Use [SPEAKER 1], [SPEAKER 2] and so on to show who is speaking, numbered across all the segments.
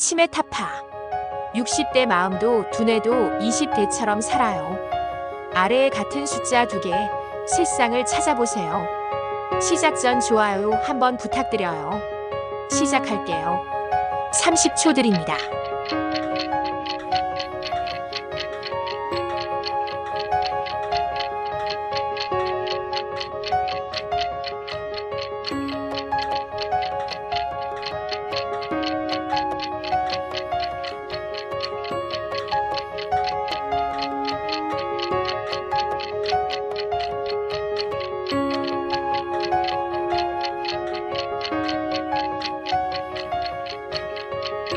[SPEAKER 1] 치매 타파. 60대 마음도 두뇌도 20대처럼 살아요. 아래에 같은 숫자 두 개, 실상을 찾아보세요. 시작 전 좋아요 한번 부탁드려요. 시작할게요. 30초 드립니다.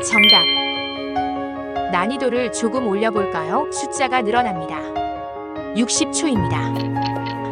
[SPEAKER 1] 정답. 난이도를 조금 올려볼까요? 숫자가 늘어납니다. 60초입니다.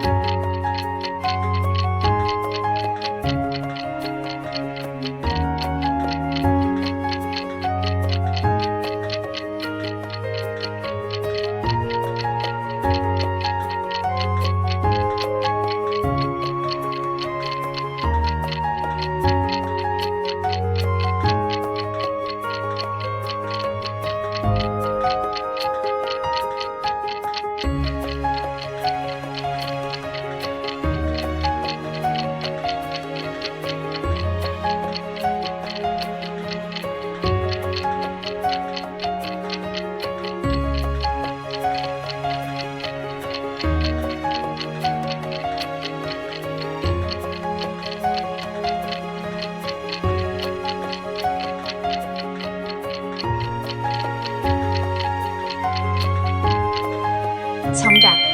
[SPEAKER 1] 정답.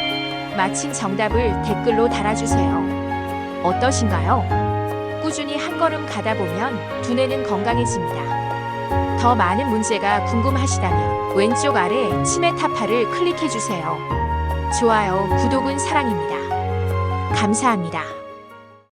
[SPEAKER 1] 마친 정답을 댓글로 달아주세요. 어떠신가요? 꾸준히 한 걸음 가다 보면 두뇌는 건강해집니다. 더 많은 문제가 궁금하시다면 왼쪽 아래 치매 타파를 클릭해주세요. 좋아요, 구독은 사랑입니다. 감사합니다.